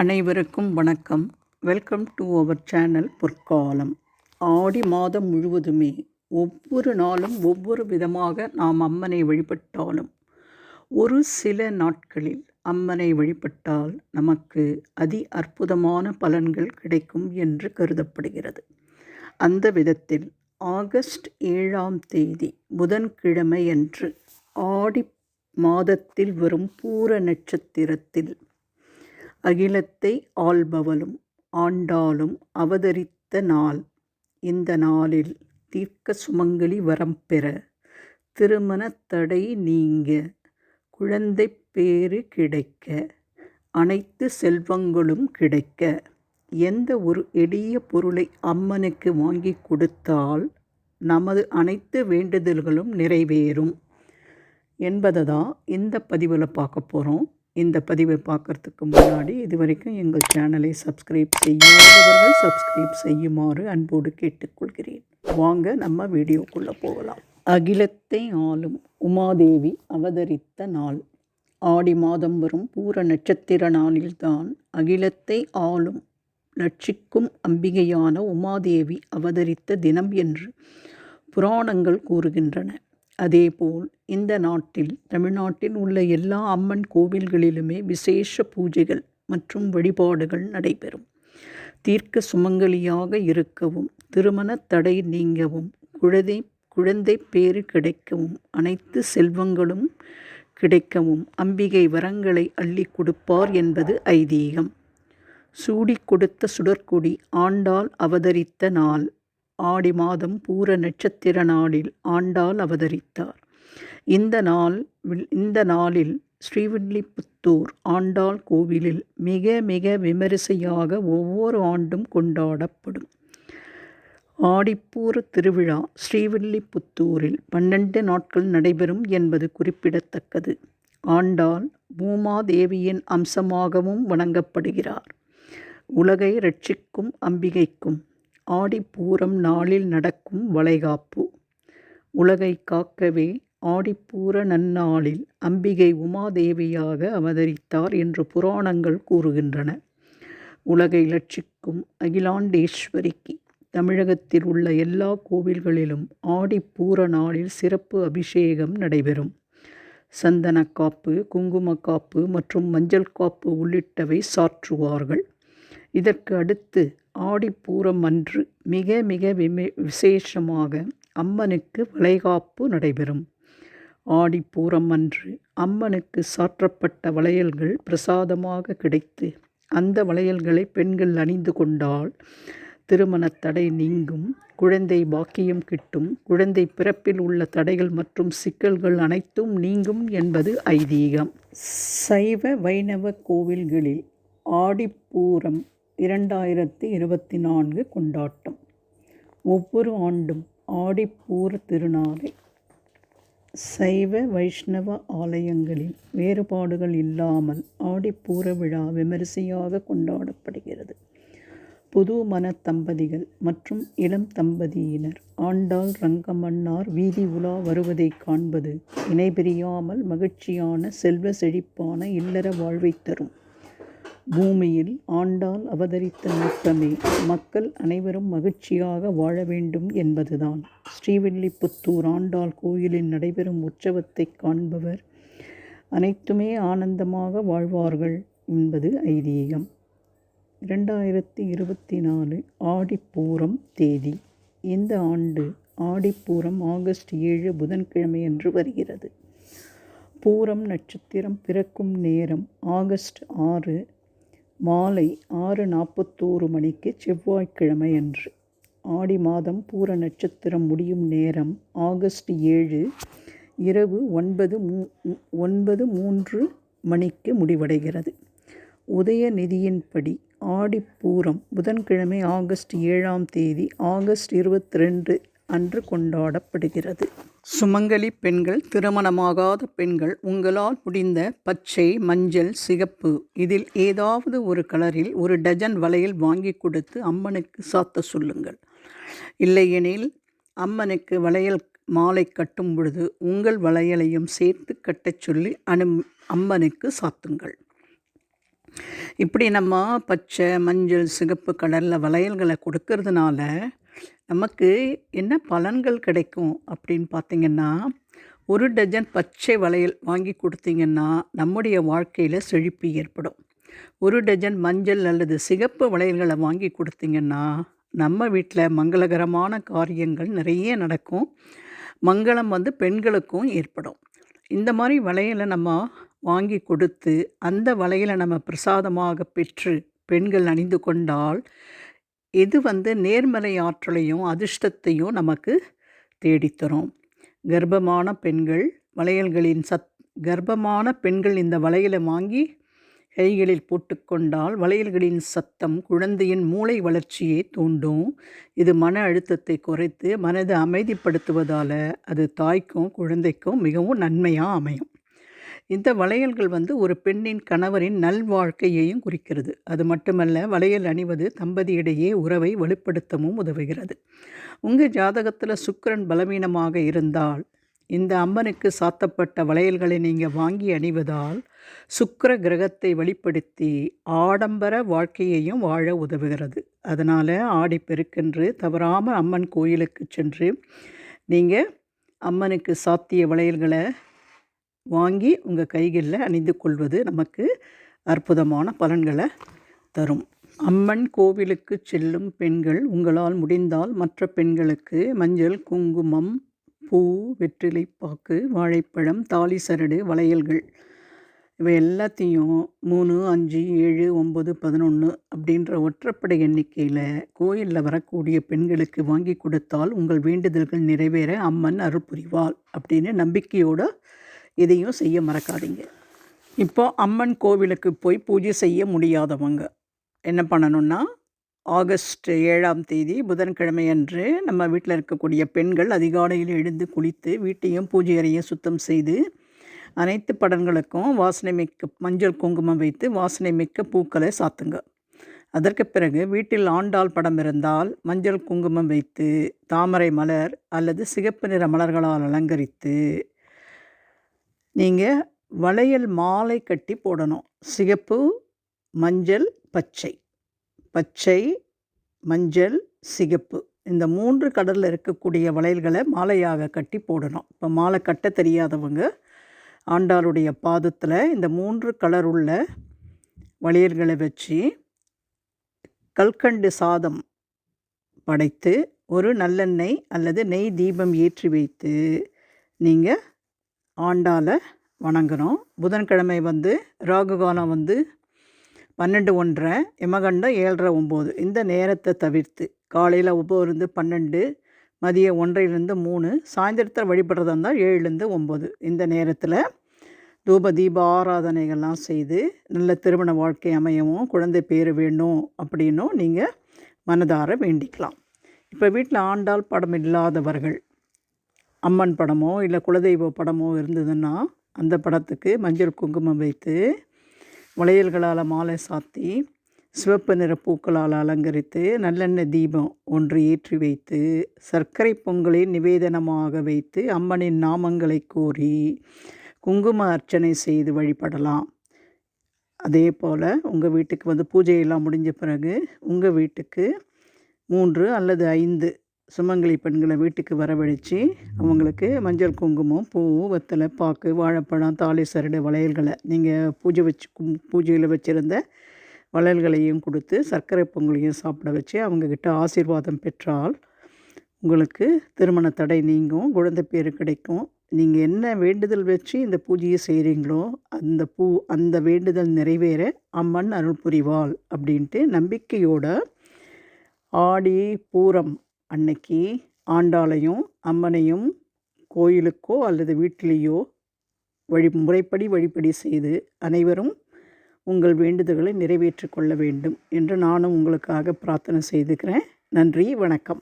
அனைவருக்கும் வணக்கம். Welcome to our channel பொற்காலம். ஆடி மாதம் முழுவதுமே ஒவ்வொரு நாளும் ஒவ்வொரு விதமாக நாம் அம்மனை வழிபட்டாலும் ஒரு சில நாட்களில் அம்மனை வழிபட்டால் நமக்கு அதி அற்புதமான பலன்கள் கிடைக்கும் என்று கருதப்படுகிறது. அந்த விதத்தில் ஆகஸ்ட் ஏழாம் தேதி புதன்கிழமையன்று ஆடி மாதத்தில் வரும் பூர நட்சத்திரத்தில் அகிலத்தை ஆள்பவளும் ஆண்டாளும் அவதரித்த நாள். இந்த நாளில் தீர்க்க சுமங்கலி வரம் பெற திருமணத் தடை நீங்க குழந்தை பேறு கிடைக்க அனைத்து செல்வங்களும் கிடைக்க எந்த ஒரு எளிய பொருளை அம்மனுக்கு வாங்கி கொடுத்தால் நமது அனைத்து வேண்டுதல்களும் நிறைவேறும். என்பதை தான் இந்த பதிவில் பார்க்க போகிறோம் இந்த பதிவை பார்க்குறதுக்கு முன்னாடி இது வரைக்கும் எங்கள் சேனலை சப்ஸ்கிரைப் செய்யாதவர்கள் சப்ஸ்கிரைப் செய்யுமாறு அன்போடு கேட்டுக்கொள்கிறேன். வாங்க நம்ம வீடியோக்குள்ளே போகலாம். அகிலத்தை ஆளும் உமாதேவி அவதரித்த நாள். ஆடி மாதம் வரும் பூர நட்சத்திர நாளில்தான் அகிலத்தை ஆளும் லட்சிக்கும் அம்பிகையான உமாதேவி அவதரித்த தினம் என்று புராணங்கள் கூறுகின்றன. அதேபோல் இந்த நாட்டில் தமிழ்நாட்டில் உள்ள எல்லா அம்மன் கோவில்களிலுமே விசேஷ பூஜைகள் மற்றும் வழிபாடுகள் நடைபெறும். தீர்க்க சுமங்கலியாக இருக்கவும் திருமண தடை நீங்கவும் குழந்தை குழந்தை பேறு கிடைக்கவும் அனைத்து செல்வங்களும் கிடைக்கவும் அம்பிகை வரங்களை அள்ளி கொடுப்பார் என்பது ஐதீகம். சூடி கொடுத்த சுடற்கொடி ஆண்டாள் அவதரித்த நாள். ஆடி மாதம் பூர நட்சத்திர நாளில் ஆண்டாள் அவதரித்தார். இந்த நாள் இந்த நாளில் ஸ்ரீவில்லிபுத்தூர் ஆண்டாள் கோவிலில் மிக மிக விமரிசையாக ஒவ்வொரு ஆண்டும் கொண்டாடப்படும். ஆடிப்பூர திருவிழா ஸ்ரீவில்லிபுத்தூரில் பன்னெண்டு நாட்கள் நடைபெறும் என்பது குறிப்பிடத்தக்கது. ஆண்டாள் பூமாதேவியின் அம்சமாகவும் வணங்கப்படுகிறார். உலகை ரட்சிக்கும் அம்பிகைக்கும் ஆடிப்பூரம் நாளில் நடக்கும் வளைகாப்பு. உலகை காக்கவே ஆடிப்பூர நன்னாளில் அம்பிகை உமாதேவியாக அவதரித்தார் என்று புராணங்கள் கூறுகின்றன. உலகை லட்சிக்கும் அகிலாண்டேஸ்வரிக்கு தமிழகத்தில் உள்ள எல்லா கோவில்களிலும் ஆடிப்பூர நாளில் சிறப்பு அபிஷேகம் நடைபெறும். சந்தனக்காப்பு குங்குமக்காப்பு மற்றும் மஞ்சள் காப்பு உள்ளிட்டவை சாற்றுவார்கள். இதற்கு அடுத்து ஆடிப்பூரம் அன்று மிக மிக விமே விசேஷமாக அம்மனுக்கு வளைகாப்பு நடைபெறும். ஆடிப்பூரம் அன்று அம்மனுக்கு சாற்றப்பட்ட வளையல்கள் பிரசாதமாக கிடைத்து அந்த வளையல்களை பெண்கள் அணிந்து கொண்டால் திருமணத் தடை நீங்கும் குழந்தை பாக்கியம் கிட்டும் குழந்தை பிறப்பில் உள்ள தடைகள் மற்றும் சிக்கல்கள் அனைத்தும் நீங்கும் என்பது ஐதீகம். சைவ வைணவ கோவில்களில் ஆடிப்பூரம் இரண்டாயிரத்தி இருபத்தி நான்கு கொண்டாட்டம். ஒவ்வொரு ஆண்டும் ஆடிப்பூர திருநாளை சைவ வைஷ்ணவ ஆலயங்களில் வேறுபாடுகள் இல்லாமல் ஆடிப்பூர விழா விமரிசையாக கொண்டாடப்படுகிறது. புது மன தம்பதிகள் மற்றும் இளம் தம்பதியினர் ஆண்டாள் ரங்கமன்னார் வீதி உலா வருவதை காண்பது இணைபிரியாமல் மகிழ்ச்சியான செல்வ செழிப்பான இல்லற வாழ்வை தரும். பூமியில் ஆண்டாள் அவதரித்த நோக்கமே மக்கள் அனைவரும் மகிழ்ச்சியாக வாழ வேண்டும் என்பதுதான். ஸ்ரீவில்லிபுத்தூர் ஆண்டாள் கோயிலில் நடைபெறும் உற்சவத்தை காண்பவர் அனைத்துமே ஆனந்தமாக வாழ்வார்கள் என்பது ஐதீகம். இரண்டாயிரத்தி இருபத்தி நாலு ஆடிப்பூரம் தேதி. இந்த ஆண்டு ஆடிப்பூரம் ஆகஸ்ட் ஏழு புதன்கிழமை என்று வருகிறது. பூரம் நட்சத்திரம் பிறக்கும் நேரம் ஆகஸ்ட் ஆறு மாலை ஆறு நாற்பத்தோரு மணிக்கு செவ்வாய்க்கிழமை அன்று. ஆடி மாதம் பூர நட்சத்திரம் முடியும் நேரம் ஆகஸ்ட் ஏழு இரவு ஒன்பது மூ ஒன்பது மூன்று மணிக்கு முடிவடைகிறது. உதயநிதியின்படி ஆடிப்பூரம் புதன்கிழமை ஆகஸ்ட் ஏழாம் தேதி ஆகஸ்ட் இருபத்தி ரெண்டு அன்று கொண்டாடப்படுகிறது. சுமங்கலி பெண்கள் திருமணமாகாத பெண்கள் உங்களால் முடிந்த பச்சை மஞ்சள் சிகப்பு இதில் ஏதாவது ஒரு கலரில் ஒரு டஜன் வளையல் வாங்கி கொடுத்து அம்மனுக்கு சாத்த சொல்லுங்கள். இல்லையெனில் அம்மனுக்கு வளையல் மாலை கட்டும் பொழுது உங்கள் வளையலையும் சேர்த்து கட்டச் சொல்லி அனு அம்மனுக்கு சாத்துங்கள். இப்படி நம்ம பச்சை மஞ்சள் சிகப்பு கலரில் வளையல்களை கொடுக்கறதுனால நமக்கு என்ன பலன்கள் கிடைக்கும் அப்படின்னு பார்த்திங்கன்னா ஒரு டஜன் பச்சை வளையல் வாங்கி கொடுத்தீங்கன்னா நம்முடைய வாழ்க்கையில் செழிப்பு ஏற்படும். ஒரு டஜன் மஞ்சள் அல்லது சிகப்பு வளையல்களை வாங்கி கொடுத்தீங்கன்னா நம்ம வீட்டில் மங்களகரமான காரியங்கள் நிறைய நடக்கும். மங்களம் வந்து பெண்களுக்கும் ஏற்படும். இந்த மாதிரி வளையலை நம்ம வாங்கி கொடுத்து அந்த வளையலை நம்ம பிரசாதமாக பெற்று பெண்கள் அணிந்து கொண்டால் இது வந்து நேர்மறை ஆற்றலையும் அதிர்ஷ்டத்தையும் நமக்கு தேடித்தரும். கர்ப்பமான பெண்கள் வளையல்களின் சத் கர்ப்பமான பெண்கள் இந்த வளையலை வாங்கி கைகளில் போட்டுக்கொண்டால் வளையல்களின் சத்தம் குழந்தையின் மூளை வளர்ச்சியை தூண்டும். இது மன அழுத்தத்தை குறைத்து மனதை அமைதிப்படுத்துவதால் அது தாய்க்கும் குழந்தைக்கும் மிகவும் நன்மையாக அமையும். இந்த வளையல்கள் வந்து ஒரு பெண்ணின் கணவரின் நல்வாழ்க்கையையும் குறிக்கிறது. அது மட்டுமல்ல வளையல் அணிவது தம்பதியிடையே உறவை வலுப்படுத்தவும் உதவுகிறது. உங்கள் ஜாதகத்தில் சுக்கரன் பலவீனமாக இருந்தால் இந்த அம்மனுக்கு சாத்தப்பட்ட வளையல்களை நீங்கள் வாங்கி அணிவதால் சுக்கர கிரகத்தை வெளிப்படுத்தி ஆடம்பர வாழ்க்கையையும் வாழ உதவுகிறது. அதனால் ஆடி பெருக்கென்று தவறாமல் அம்மன் கோயிலுக்கு சென்று நீங்கள் அம்மனுக்கு சாத்திய வளையல்களை வாங்கி உங்கள் கைகளில் அணிந்து கொள்வது நமக்கு அற்புதமான பலன்களை தரும். அம்மன் கோவிலுக்கு செல்லும் பெண்கள் உங்களால் முடிந்தால் மற்ற பெண்களுக்கு மஞ்சள் குங்குமம் பூ வெற்றிலைப்பாக்கு வாழைப்பழம் தாலி சரடு வளையல்கள் இவை எல்லாத்தையும் மூணு அஞ்சு ஏழு ஒம்பது பதினொன்று அப்படின்ற ஒற்றைப்படை எண்ணிக்கையில் கோயிலில் வரக்கூடிய பெண்களுக்கு வாங்கி கொடுத்தால் உங்கள் வேண்டுதல்கள் நிறைவேற அம்மன் அருள் புரிவாள் அப்படின்னு நம்பிக்கையோடு இதையும் செய்ய மறக்காதீங்க. இப்போ அம்மன் கோவிலுக்கு போய் பூஜை செய்ய முடியாதவங்க என்ன பண்ணணும்னா ஆகஸ்ட் ஏழாம் தேதி புதன்கிழமை அன்று நம்ம வீட்டில் இருக்கக்கூடிய பெண்கள் அதிகாலையில் எழுந்து குளித்து வீட்டையும் பூஜை அறையும் சுத்தம் செய்து அனைத்து படங்களுக்கும் வாசனை மிக்க மஞ்சள் குங்குமம் வைத்து வாசனை மிக்க பூக்களை சாத்துங்க. அதற்கு பிறகு வீட்டில் ஆண்டாள் படம் இருந்தால் மஞ்சள் குங்குமம் வைத்து தாமரை மலர் அல்லது சிகப்பு நிற மலர்களால் அலங்கரித்து நீங்கள் வளையல் மாலை கட்டி போடணும். சிகப்பு மஞ்சள் பச்சை. பச்சை மஞ்சள் சிகப்பு. இந்த மூன்று கடலில் இருக்கக்கூடிய வளையல்களை மாலையாக கட்டி போடணும். இப்போ மாலை கட்ட தெரியாதவங்க ஆண்டாளுடைய பாதத்தில் இந்த மூன்று கலர் உள்ள வளையல்களை வச்சு கல்கண்டு சாதம் படைத்து ஒரு நல்லெண்ணெய் அல்லது நெய் தீபம் ஏற்றி வைத்து நீங்கள் ஆண்டால் வணங்கணும் புதன்கிழமை வந்து ராகுகாலம் வந்து பன்னெண்டு ஒன்றரை யமகண்டம் ஏழரை ஒம்பது. இந்த நேரத்தை தவிர்த்து காலையில் ஒம்போதுலேருந்து பன்னெண்டு மதியம் ஒன்றையிலேருந்து மூணு சாயந்தரத்தில் வழிபடுறதா இருந்தால் ஏழுலேருந்து ஒம்பது. இந்த நேரத்தில் தூப தீப ஆராதனைகள்லாம் செய்து நல்ல திருமண வாழ்க்கை அமையவும் குழந்தை பேர் வேணும் அப்படின்னும் நீங்கள் மனதார வேண்டிக்கலாம். இப்போ வீட்டில் ஆண்டாள் படம் இல்லாதவர்கள் அம்மன் படமோ இல்லை குலதெய்வ படமோ இருந்ததுன்னா அந்த படத்துக்கு மஞ்சள் குங்குமம் வைத்து வளையல்களால் மாலை சாத்தி சிவப்பு நிற பூக்களால் அலங்கரித்து நல்லெண்ணெய் தீபம் ஒன்று ஏற்றி வைத்து சர்க்கரை பொங்கலை நிவேதனமாக வைத்து அம்மனின் நாமங்களை கூறி குங்கும அர்ச்சனை செய்து வழிபடலாம். அதே போல் உங்கள் வீட்டுக்கு வந்து பூஜையெல்லாம் முடிஞ்ச பிறகு உங்கள் வீட்டுக்கு மூன்று அல்லது ஐந்து சுமங்கலி பெண்களை வீட்டுக்கு வரவழைச்சி அவங்களுக்கு மஞ்சள் குங்குமம் பூ வெத்தலை பாக்கு வாழைப்பழம் தாலி சரடு வளையல்களை நீங்கள் பூஜை வச்சு பூஜையில் வச்சுருந்த வளையல்களையும் கொடுத்து சர்க்கரை பொங்கலையும் சாப்பிட வச்சு அவங்கக்கிட்ட ஆசீர்வாதம் பெற்றால் உங்களுக்கு திருமண தடை நீங்கும் குழந்தை பேர் கிடைக்கும். நீங்கள் என்ன வேண்டுதல் வச்சு இந்த பூஜையை செய்கிறீங்களோ அந்த பூ அந்த வேண்டுதல் நிறைவேற அம்மன் அருள் புரிவாள் அப்படின்ட்டு நம்பிக்கையோட ஆடி பூரம் அன்னைக்கு ஆண்டாளையும் அம்மனையும் கோயிலுக்கோ அல்லது வீட்டிலேயோ வழி முறைப்படி வழிபடி செய்து அனைவரும் உங்கள் வேண்டுதல்களை நிறைவேற்றி கொள்ள வேண்டும் என்று நானும் உங்களுக்காக பிரார்த்தனை செய்துக்கிறேன். நன்றி வணக்கம்.